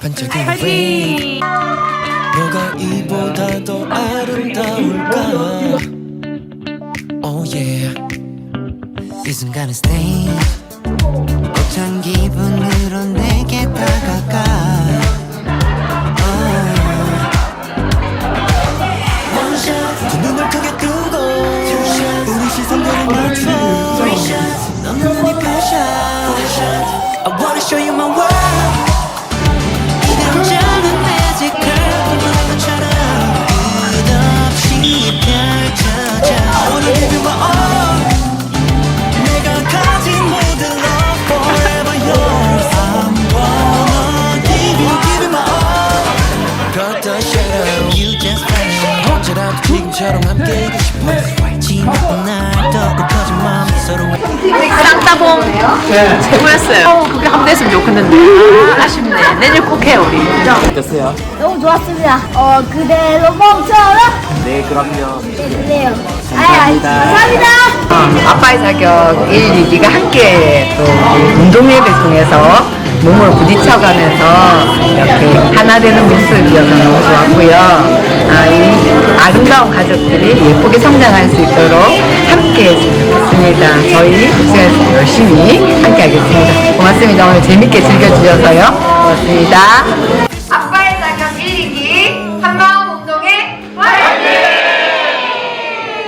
반짝이는 왜 너가 이보다 더 아름다울까? Oh yeah. 이 순간은 stay 지금처럼 싶어 지나고 날더 커진 마음 서로 쌍따봉 최고였어요. 어, 그게 한번 됐으면 좋겠는데 아, 아쉽네. 내일 꼭 해요 우리. 어땠어요? 너무 좋았습니다. 어, 그대로 멈춰라. 네, 그럼요. 해주세요. 감사합니다. 감사합니다. 아빠의 사격 1, 2기가 함께 또 운동회를 통해서 몸을 부딪혀가면서 이렇게 하나 되는 모습이어서 너무 좋았고요. 아, 이 아름다운 가족들이 예쁘게 성장할 수 있도록 함께 좋겠습니다. 저희 복수에서 열심히 함께 하겠습니다. 고맙습니다. 오늘 재밌게 즐겨주셔서요. 고맙습니다.